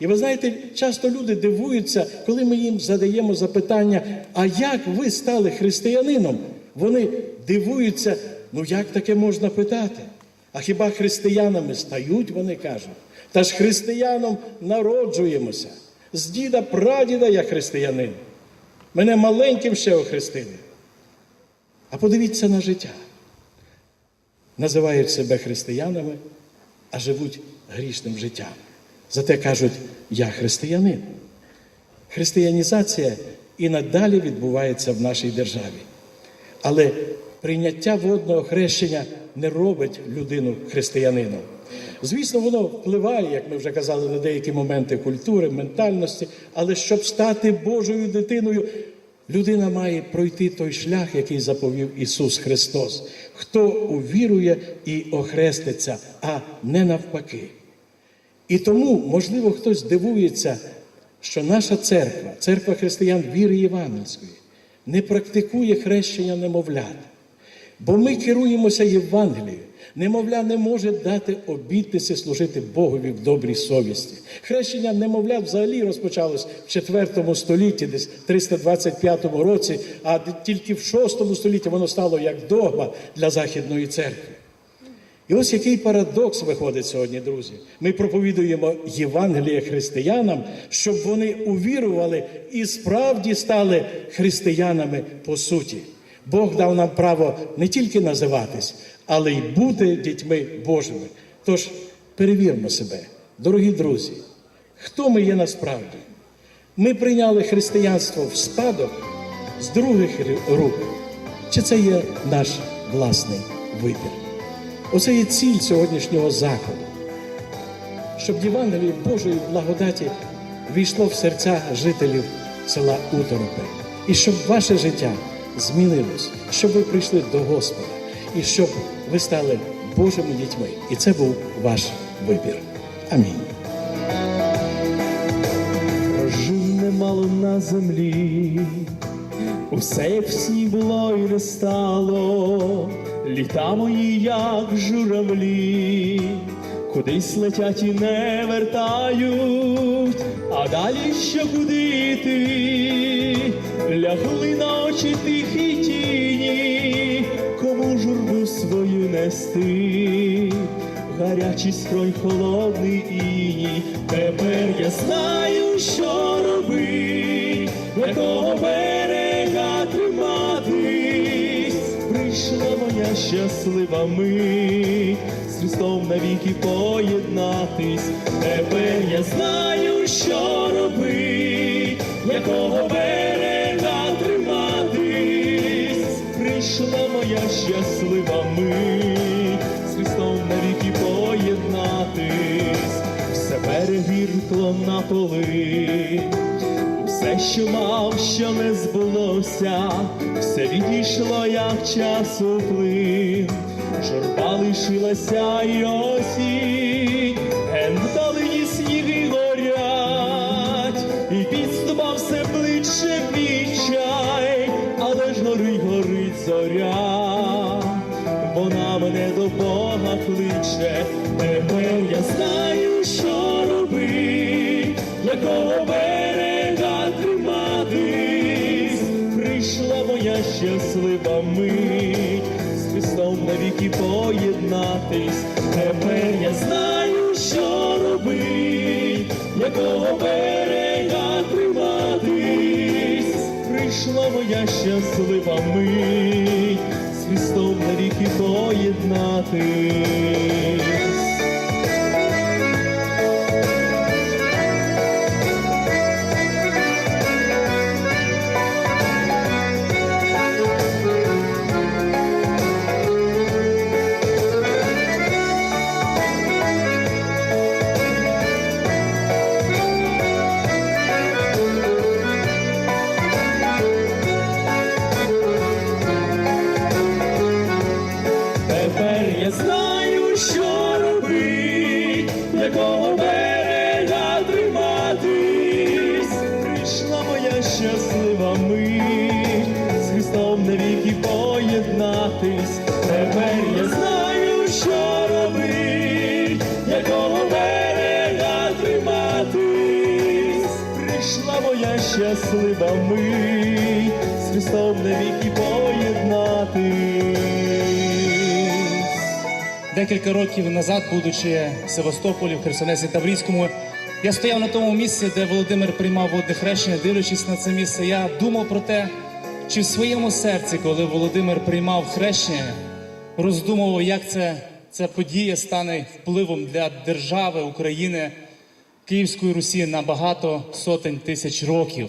І ви знаєте, часто люди дивуються, коли ми їм задаємо запитання, а як ви стали християнином? Вони дивуються, ну як таке можна питати? А хіба християнами стають, вони кажуть. Та ж християном народжуємося. З діда прадіда я християнин. Мене маленьким ще охрестили. А подивіться на життя. Називають себе християнами, а живуть грішним життям. Зате кажуть, я християнин. Християнізація і надалі відбувається в нашій державі. Але прийняття водного хрещення не робить людину християнином. Звісно, воно впливає, як ми вже казали, на деякі моменти культури, ментальності, але щоб стати Божою дитиною, людина має пройти той шлях, який заповів Ісус Христос. Хто увірує і охреститься, а не навпаки. І тому, можливо, хтось дивується, що наша церква, церква християн віри Євангельської, не практикує хрещення немовлят. Бо ми керуємося Євангелією. Немовля не може дати обітниці служити Богові в добрій совісті. Хрещення немовлят взагалі розпочалось в IV столітті, десь 325 році, а тільки в VI столітті воно стало як догма для Західної церкви. І ось який парадокс виходить сьогодні, друзі. Ми проповідуємо Євангеліє християнам, щоб вони увірували і справді стали християнами по суті. Бог дав нам право не тільки називатись, але й бути дітьми Божими. Тож перевірмо себе, дорогі друзі, хто ми є насправді? Ми прийняли християнство в спадок з других рук, чи це є наш власний вибір? Оце є ціль сьогоднішнього заходу, щоб Євангеліє Божої благодаті війшло в серця жителів села Уторопе, і щоб ваше життя змінилось, щоб ви прийшли до Господа, і щоб ви стали Божими дітьми. І це був ваш вибір. Амінь. Прожив немало на землі, усе як в сні було і не стало, літа мої, як журавлі, кудись летять і не вертають, а далі що куди йти, лягли на очі тихі тіні, кому журбу свою нести? Гарячий строй, холодний іній. Тепер я знаю, що робить, якого щаслива мить, з Христом навіки поєднатись. Тепер я знаю, що робить, якого берега триматись. Прийшла моя щаслива мить, з Христом навіки поєднатись, все перевіркло на поли, все, що мав, що не збулося, все відійшло, як часу плин, журба лишилася й осінь, з навіки поєднатись, тепер я знаю, що робить, якого берега триматись, прийшла моя щаслива мить з Христом навіки поєднатись. Щаслива ми з Христом навіки поєднатись. Декілька років назад, будучи в Севастополі, в Херсонесі Таврійському, я стояв на тому місці, де Володимир приймав водне хрещення. Дивлячись на це місце, я думав про те, чи в своєму серці, коли Володимир приймав хрещення, роздумував, як це, ця подія стане впливом для держави України, Київської Русі на багато сотень тисяч років.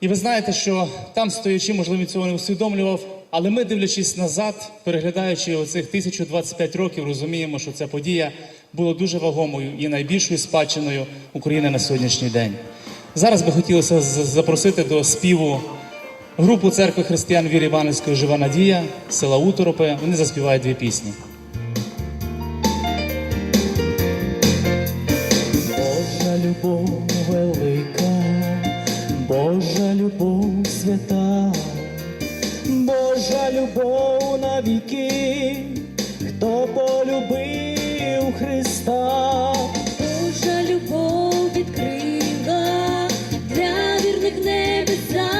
І ви знаєте, що там стоячи, можливо, цього не усвідомлював, але ми, дивлячись назад, переглядаючи оцих 1025 років, розуміємо, що ця подія була дуже вагомою і найбільшою спадщиною України на сьогоднішній день. Зараз би хотілося запросити до співу групу церкви християн Віри Іванівської Жива Надія, села Уторопи. Вони заспівають дві пісні. Божа любов свята, Божа любов навіки, хто полюбив Христа. Божа любов відкрила для вірних небеса.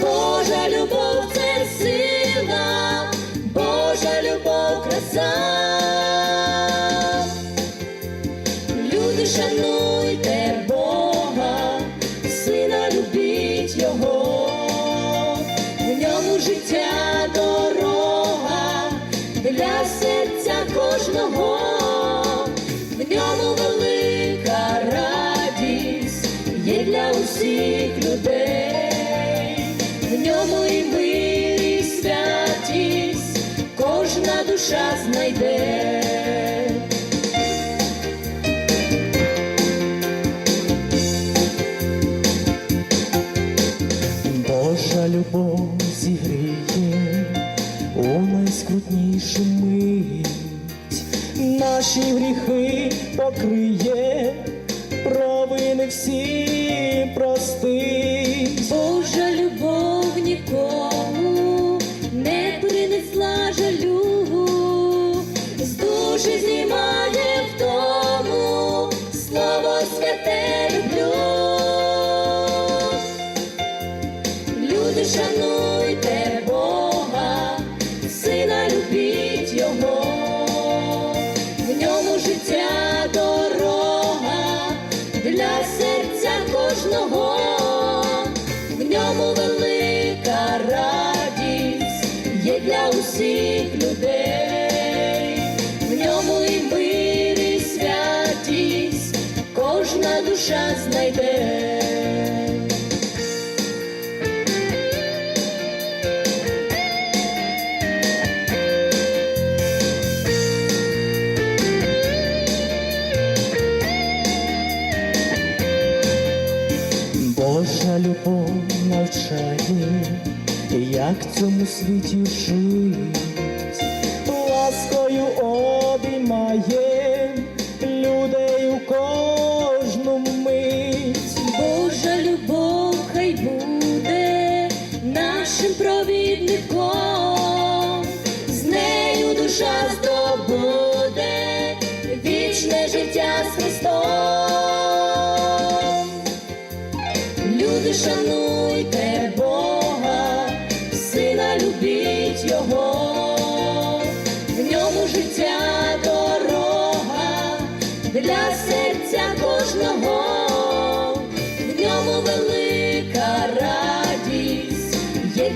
Божа любов це сила, Божа любов краса. Люди, шануйте душа знайде. Божа любов зігріє у найскрутнішу мить, наші гріхи покриє, провини всі простить. Божа любов нікому для як в цьому світі жить, ласкою обіймає людей у кожну мить. Божа любов хай буде нашим провідником, з нею душа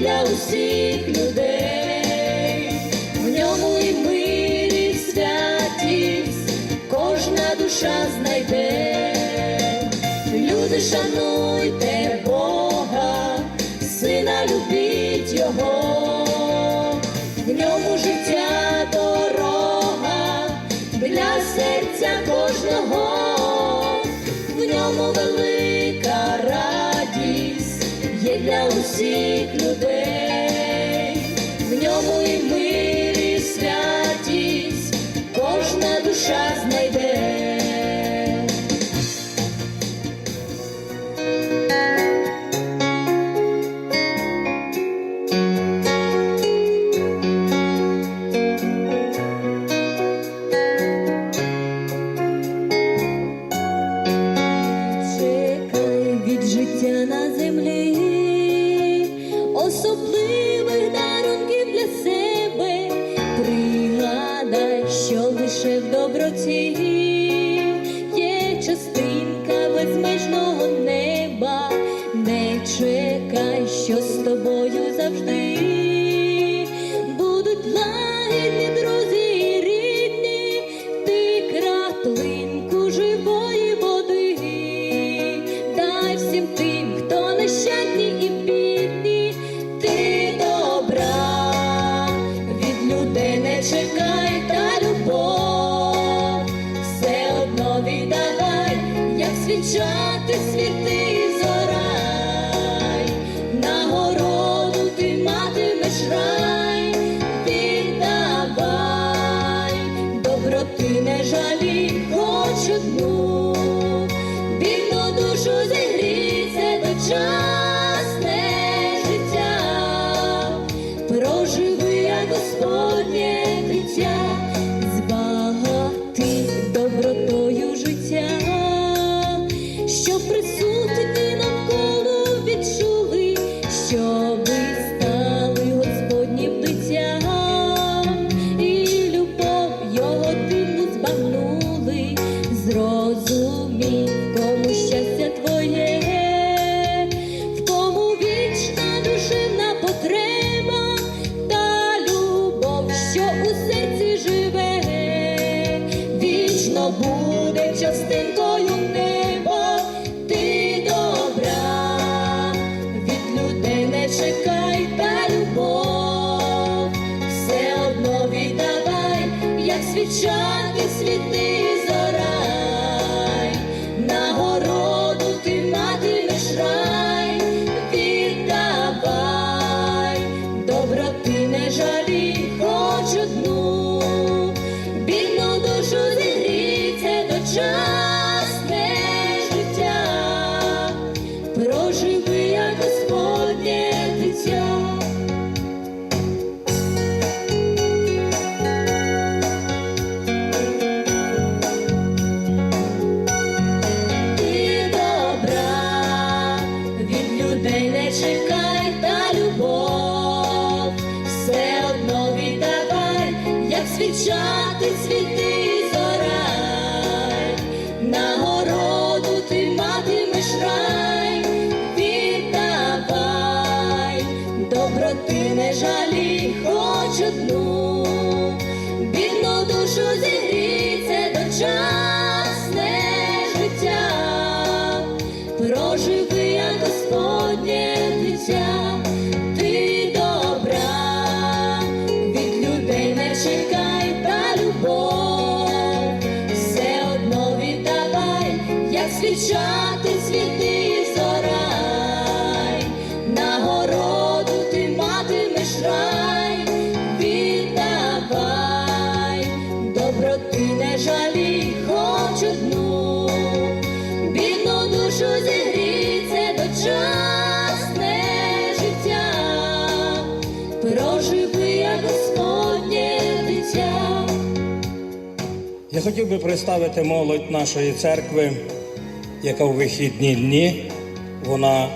для усіх людей, в ньому і мир, і святість кожна душа знайде. Люди, шануйте Бога, сина любіть Його, в ньому життя дорога для серця кожного, в ньому велика радість є для усіх людей, who чекай та любов, все одно віддавай, як свічати. хотів би представити молодь нашої церкви, яка у вихідні дні вона